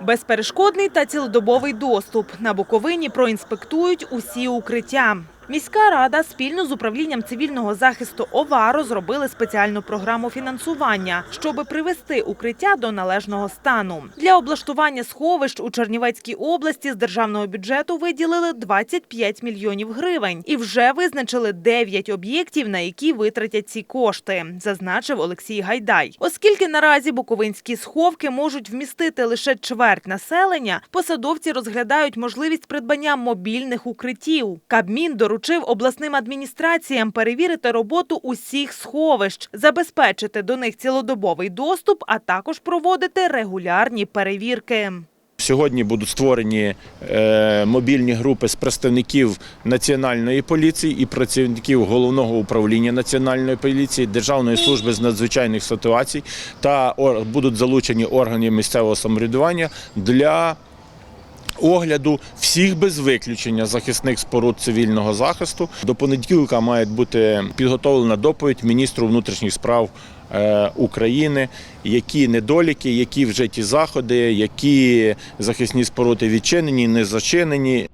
Безперешкодний та цілодобовий доступ. На Буковині проінспектують усі укриття. Міська рада спільно з управлінням цивільного захисту ОВА розробили спеціальну програму фінансування, щоб привести укриття до належного стану. Для облаштування сховищ у Чернівецькій області з державного бюджету виділили 25 мільйонів гривень і вже визначили 9 об'єктів, на які витратять ці кошти, зазначив Олексій Гайдай. Оскільки наразі буковинські сховки можуть вмістити лише чверть населення, посадовці розглядають можливість придбання мобільних укриттів. Кабмін доручив обласним адміністраціям перевірити роботу усіх сховищ, забезпечити до них цілодобовий доступ, а також проводити регулярні перевірки. Сьогодні будуть створені е, мобільні групи з представників національної поліції і працівників головного управління національної поліції, Державної служби з надзвичайних ситуацій та будуть залучені органи місцевого самоврядування для огляду всіх без виключення захисних споруд цивільного захисту. До понеділка має бути підготовлена доповідь міністру внутрішніх справ е, України, які недоліки, які вжиті заходи, які захисні споруди відчинені, не зачинені.